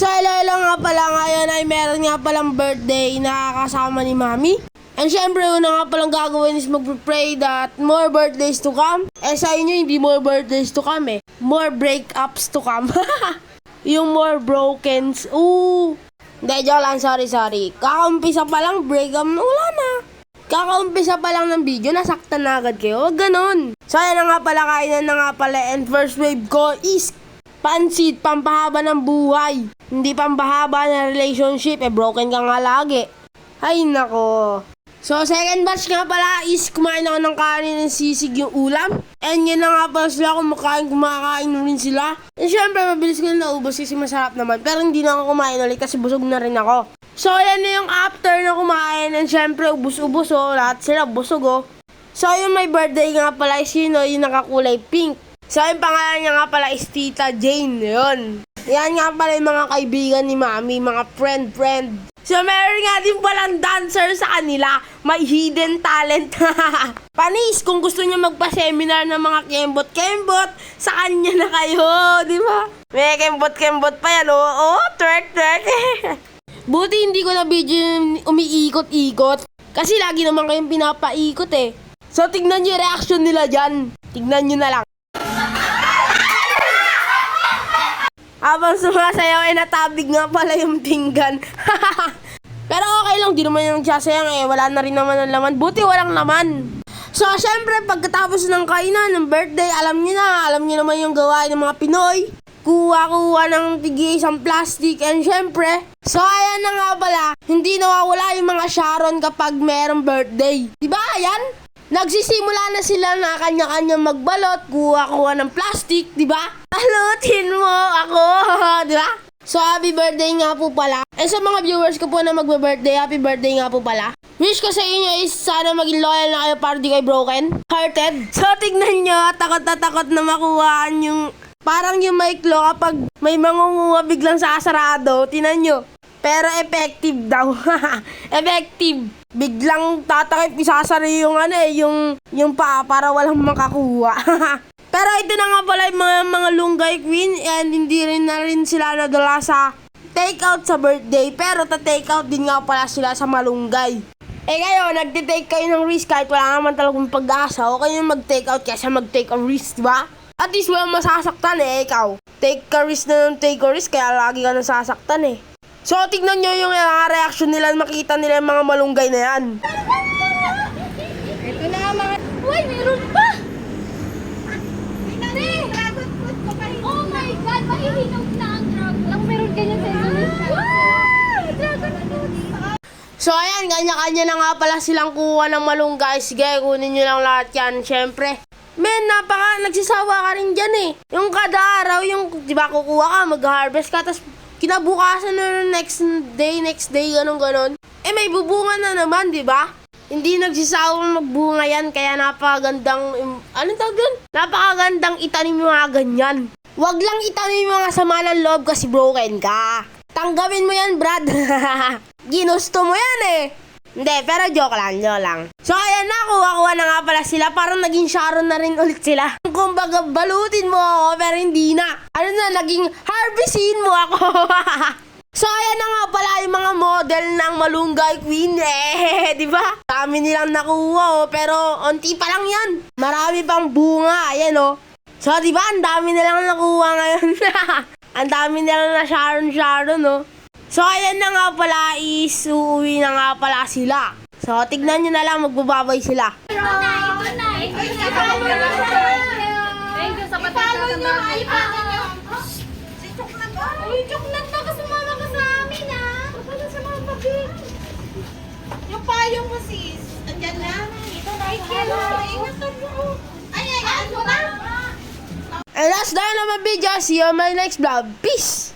So, hello, hello nga pala ngayon ay meron nga palang birthday na kasama ni Mami. And syempre, una nga palang gagawin is mag-pray that more birthdays to come. Eh sa inyo, hindi more birthdays to come eh. More breakups to come. Yung more brokens. Ooh. Hindi, joke lang. Sorry, sorry. Kakaumpisa pa lang, breakup na wala na. Kakaumpisa pa lang ng video, nasaktan na agad kayo. Huwag ganun. So, ayan na nga pala, kainan na nga pala. And first wave ko is pansit, pampahaba ng buhay. Hindi pampahaba ng relationship. Eh, broken ka nga lagi. Ay, nako. So, second batch nga pala is kumain ako ng kanin ng sisig yung ulam. And yun na nga pala sila kumakain, kumakain rin sila. And syempre, mabilis ko na naubos kasi masarap naman. Pero hindi na ako kumain ulit kasi busog na rin ako. So, yan na yung after na kumain. And syempre, ubus-ubos oh. Lahat sila busog oh. So, yung may birthday nga pala is yun oh, yung nakakulay pink. So, yung pangalan niya nga pala is Tita Jane. Yun. Yan nga pala yung mga kaibigan ni Mami, mga friend-friend. So, meron nga din palang dancer sa kanila. May hidden talent. Panis, kung gusto niya magpa-seminar ng mga kembot-kembot, sa kanya na kayo, di ba? May kembot-kembot pa yan, oo. Oh, twerk, twerk. Buti hindi ko na video umiikot-ikot. Kasi lagi naman kayong pinapaikot eh. So, tignan niyo reaction nila dyan. Tignan niyo na lang. Habang sumasayaw ay natabig nga pala yung pinggan. Pero okay lang, di naman yung sasayang eh. Wala na rin naman ang laman. Buti walang laman. So, syempre, pagkatapos ng kainan, ng birthday, alam niyo na, alam niyo naman yung gawain ng mga Pinoy. Kuha-kuha ng tigi isang plastic, and syempre, so ayan na nga pala, hindi nawawala yung mga Sharon kapag merong birthday. Diba, ayan? Nagsisimula na sila na kanya-kanya magbalot, kuha-kuha ng plastic, di ba? Talutin mo ako, di ba? So, happy birthday nga po pala. And sa mga viewers ko po na magbe-birthday, happy birthday nga po pala. Wish ko sa inyo is sana maging loyal na kayo para di kayo broken hearted. So, tignan nyo, takot na takot na makuhaan yung parang yung maiklo kapag may mangunguha biglang sasarado. Tinan nyo. Pero effective daw. effective. Biglang tatakip isasari yung ano eh, yung, yung pa para walang makakuha. Pero ito na nga pala yung mga, mga lunggay queen and hindi rin na rin sila nadala sa take out sa birthday. Pero ta-take out din nga pala sila sa malunggay. Eh kayo, nagtitake kayo ng risk kahit wala naman talagang pag-asa. O kayo mag-take out kaysa mag-take a risk, ba? At least walang masasaktan eh, ikaw. Take a risk na ng take a risk, kaya lagi ka nasasaktan eh. So, tignan nyo yung uh, reaction nila, makita nila yung mga malunggay na yan. Ito na mga... Uy, meron pa! Hindi! Dragon fruit ko pa Oh my God! Mahihinog na ang dragon. Lang meron ganyan sa Indonesia. Wow! Dragon fruit! So, ayan, kanya-kanya na nga pala silang kuha ng malunggay. Sige, kunin nyo lang lahat yan. Siyempre, men, napaka, nagsisawa ka rin dyan eh. Yung kada araw, yung, di ba, kukuha ka, mag-harvest ka, tapos kinabukasan na next day, next day, ganun ganon. Eh, may bubunga na naman, di ba? Hindi nagsisawang magbunga yan, kaya napakagandang, anong tawag dun? Napakagandang itanim yung mga ganyan. Huwag lang itanim yung mga sama ng loob kasi broken ka. Tanggapin mo yan, Brad. Ginusto mo yan eh. Hindi, pero joke lang, joke lang. So, ayan na, kuha-kuha na nga pala sila. Parang naging Sharon na rin ulit sila. Kumbaga, balutin mo ako, pero hindi na. Ano na, naging harvestin mo ako. so, ayan na nga pala yung mga model ng Malunggay Queen. Eh, di ba? Dami nilang nakuha, oh, pero onti pa lang yan. Marami pang bunga, ayan oh. So, di ba, ang dami nilang nakuha ngayon. ang dami nilang na Sharon Sharon, no? So, ayan na nga pala, is uuwi na nga pala sila. So, tignan nyo na lang, magbababay sila. Ito na! Ito na! Ito na! Nyo siya! Thank you sa Ipalo nyo! Ipalo nyo! Uy, Choknat na kasumama ka sa amin, ah! Kapala sa mga pabig. Yung payo mo sis, andyan na. Ito na, Hello, ingatan mo. Ay, ay, ano na? And that's done on my video. See you on my next vlog. Peace!